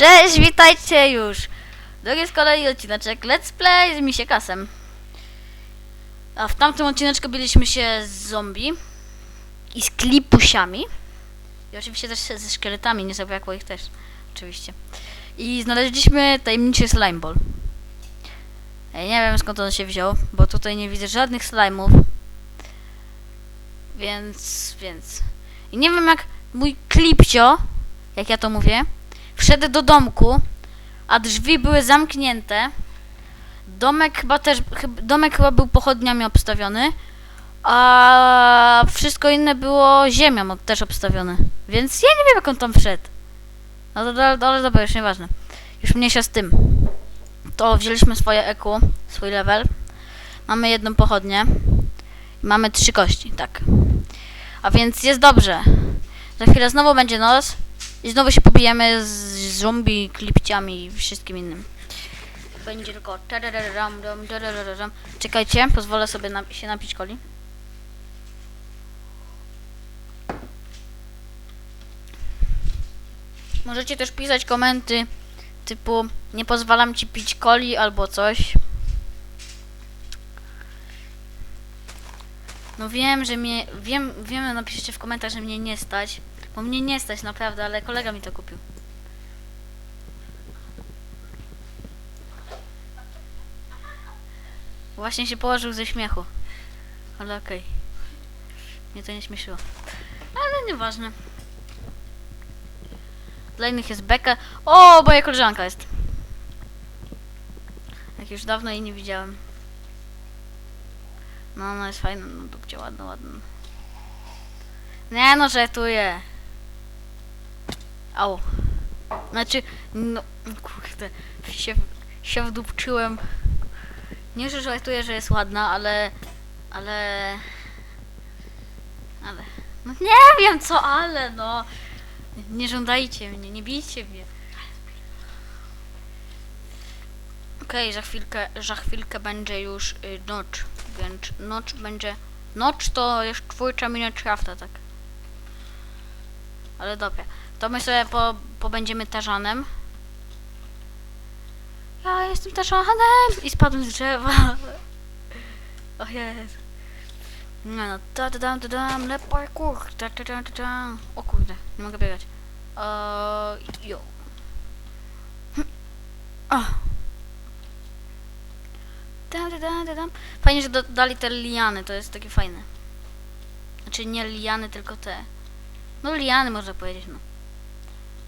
Cześć, witajcie już! Drugi z kolei odcineczek Let's Play z Misiekasem. A w tamtym odcineczku byliśmy się z zombie i z klipusiami. I oczywiście też ze szkieletami, nie zabrakło ich też. Oczywiście. I znaleźliśmy tajemniczy slime ball. Ja nie wiem skąd on się wziął, bo tutaj nie widzę żadnych slime'ów. Więc, więc. I nie wiem jak mój klipcio, jak ja to mówię, wszedł do domku, a drzwi były zamknięte. Domek chyba też, domek chyba był pochodniami obstawiony, a wszystko inne było ziemią też obstawione. Więc ja nie wiem jak on tam wszedł. No to, to, to ale dobra, już nieważne. Już mniejsza z tym. To wzięliśmy swoje EQ, swój level. Mamy jedną pochodnię. Mamy trzy kości, tak. A więc jest dobrze. Za chwilę znowu będzie noc. I znowu się pobijemy z zombie, klipciami i wszystkim innym. Będzie tylko tarararam, tarararam. Czekajcie, pozwolę sobie na, się napić coli. Możecie też pisać komenty typu nie pozwalam ci pić coli albo coś. No wiem, że mnie, wiem, wiem, napiszcie w komentarzach, że mnie nie stać. Bo mnie nie stać naprawdę, ale kolega mi to kupił. Właśnie się położył ze śmiechu. Ale okej. Mnie to nie śmieszyło. Ale nieważne. Dla innych jest beka. O, moja koleżanka jest. Jak już dawno jej nie widziałem. No, ona jest fajna, no dupcie ładna, ładna. Nie no, żartuję. Au. Znaczy, no, kurde, się, się wdupczyłem. Nie, że żartuję, że jest ładna, ale, ale, ale, no nie wiem co, ale no. Nie żądajcie mnie, nie bijcie mnie. Okej, za chwilkę, za chwilkę będzie już y, noc, więc noc będzie, noc to jest twórcza Minecrafta, tak. Ale dobra, to my sobie po, pobędziemy tarzanem. Ja jestem tarzanem i spadłem z drzewa. O Jezu. No, no, da da dam, da dam, le parkour, da da da da da. O kurde, nie mogę biegać. Eee, jo. Dam, da, dam, da, dam. Fajnie, że dodali te liany, to jest takie fajne. Znaczy nie liany, tylko te. No liany można powiedzieć, no.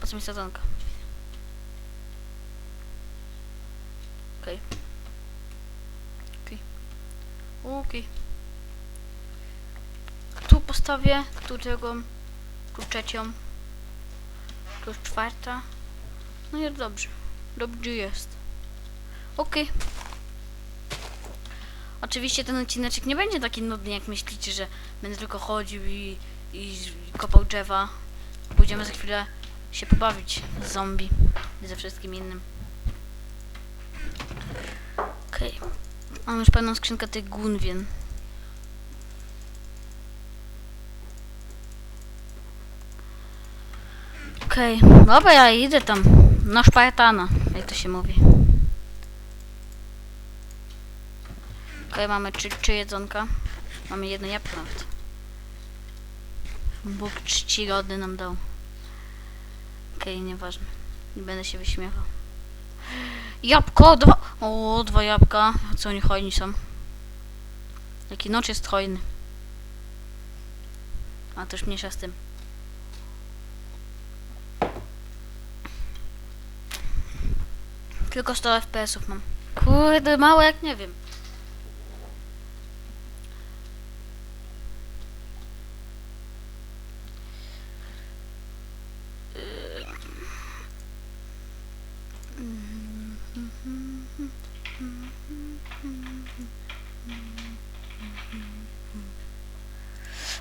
Po co mi sadzonka? Okej. Okej. Okej. Tu postawię, tu drugą, tu trzecią, tu czwarta. No jest dobrze. Dobrze jest. Okej. Oczywiście ten odcineczek nie będzie taki nudny, jak myślicie, że będę tylko chodził i, i kopał drzewa. Pójdziemy za chwilę się pobawić z zombie i ze wszystkim innym. Okej. Mam już pełną skrzynkę tych gunwien. Okej, dobra, ja idę tam. Na Spartana, jak to się mówi. Okej, mamy trzy, trzy jedzonka. Mamy jedno jabłko nawet. Bóg czcigodny nam dał. Okej, nieważne. Nie będę się wyśmiewał. Jabłko! Dwa! O, dwa jabłka. Co oni hojni są? Jaki noc jest hojny. A to już mniejsza z tym. Tylko 100 FPS-ów mam. Kurde, mało jak nie wiem.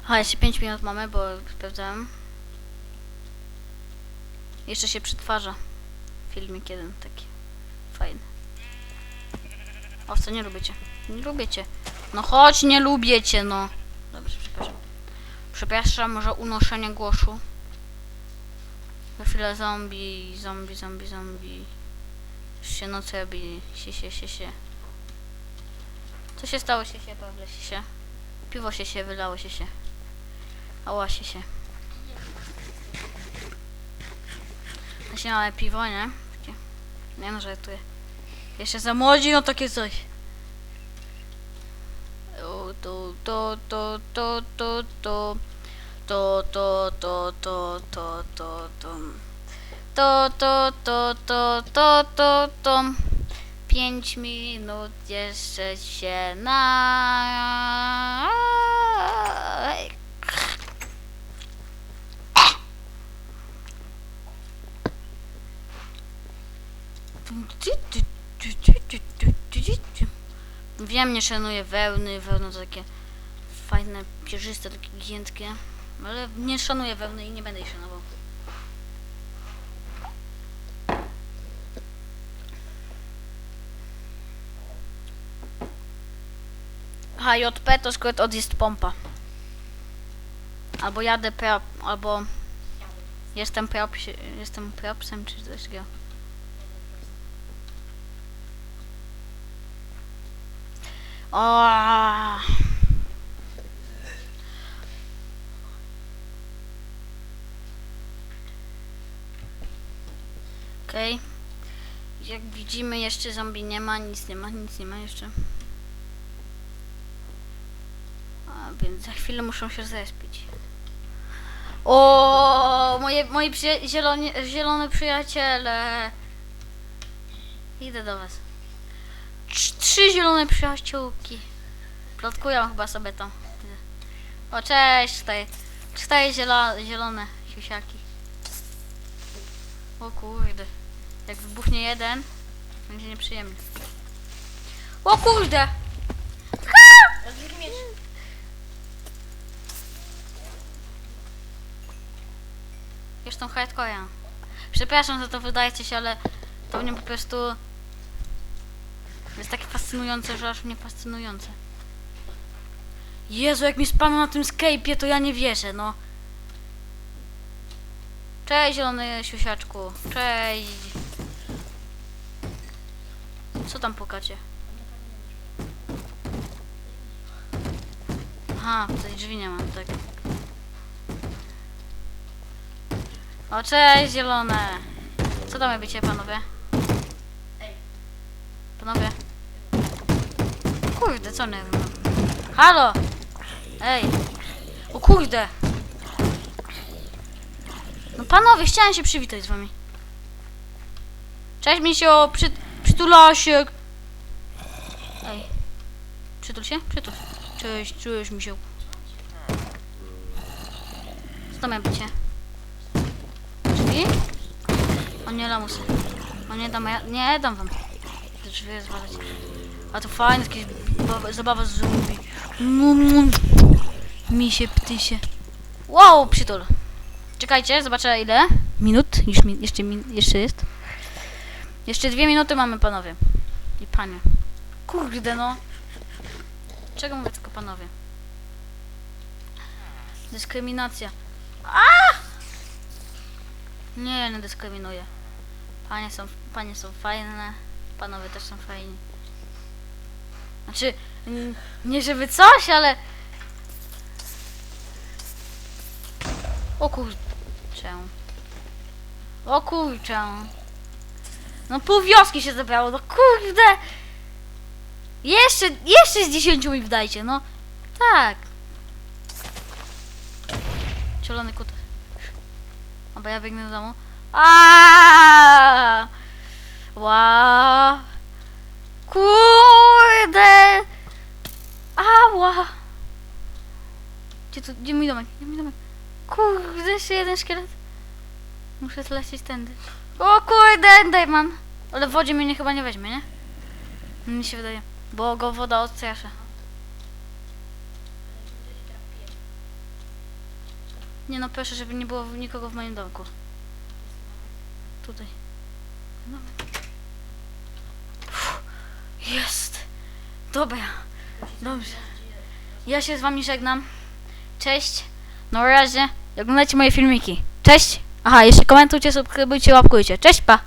A, jeszcze 5 minut mamy, bo sprawdzałem. Jeszcze się przetwarza filmik jeden taki fajny. Owce nie lubicie. Nie lubicie. No chodź, nie lubię cię, no. Dobrze, przepraszam. Przepraszam za unoszenie głosu. Za chwilę zombie, zombie, zombie, zombie. Już się nocy robi, się, się, się, się. Co się stało, się, się, Pawle, się, się? Piwo się, się, wylało się, się. Ała, się, się. Właśnie małe piwo, nie? Takie- Nie no, żartuję. Jeszcze za młodzi, no takie coś. O, To, to, to, to, to, to. To, to, to, to, to, to, to. To, to, to, to, to, to, to. Pięć minut jeszcze się na... Wiem, nie szanuję wełny, wełno to takie fajne, pierzyste, takie giętkie, ale nie szanuję wełny i nie będę jej szanował. HJP to skrót od jest pompa. Albo jadę prop, albo jestem prop, jestem propsem, czy coś takiego. O. Okej. Jak widzimy jeszcze zombie nie ma, nic nie ma, nic nie ma jeszcze. A więc za chwilę muszą się zespić. O, moje, moi przyja- zieloni, zielone przyjaciele. Idę do was. Trz- Trzy zielone przyjaciółki. Plotkują chyba sobie to. O, cześć, cztery. Cztery zielo, zielone siusiaki. O kurde. Jak wybuchnie jeden, będzie nieprzyjemnie. O kurde! Rozwój miecz. Już tą hardcore. Przepraszam, że to wydaje ci się, ale to mnie po prostu jest takie fascynujące, że aż mnie fascynujące. Jezu, jak mi spadło na tym Skype'ie, to ja nie wierzę, no. Cześć, zielony siusiaczku. Cześć. Co tam pukacie? Aha, tutaj drzwi nie ma, tak. O, cześć, zielone. Co tam robicie, panowie? Ej. Panowie. Kurde, co nie wiem. Halo! Ej! O kurde! No panowie, chciałem się przywitać z wami. Cześć, misio, przy, przytulasiek. Ej. Przytul się? Przytul. Cześć, cześć, misio. Co tam robicie? Drzwi? O nie, lamusy. O nie, dam, ja, nie dam wam. Te drzwi rozwalać. A to fajne, jakieś ba- zabawa z zombie. Mm, Misie, ptysie. Wow, przytul. Czekajcie, zobaczę ile. Minut? Już mi, jeszcze, min, jeszcze jest. Jeszcze dwie minuty mamy, panowie. I panie. Kurde, no. Czego mówię tylko panowie? Dyskryminacja. A! Nie, nie dyskryminuję. Panie są, panie są fajne, panowie też są fajni. Znaczy, n- nie żeby coś, ale... O kurczę. O kurczę. No pół wioski się zebrało, no kurde. Jeszcze, jeszcze z dziesięciu mi wdajcie, no. Tak. Cielony kutas. Albo ja biegnę do domu. Aaaa! Wow! Kurde! Ała! Gdzie, tu, gdzie mój domek? Gdzie mój domek? Kurde, jeszcze jeden szkielet. Muszę zlecieć tędy. O kurde, Enderman! Ale w wodzie mnie nie, chyba nie weźmie, nie? Mi się wydaje. Bo go woda odstrasza. Nie no, proszę, żeby nie było nikogo w moim domku. Tutaj. Jest. Dobra. Dobrze. Ja się z wami żegnam. Cześć. Na razie. Oglądajcie moje filmiki. Cześć. Aha, jeszcze komentujcie, subskrybujcie, łapkujcie. Cześć, pa! No,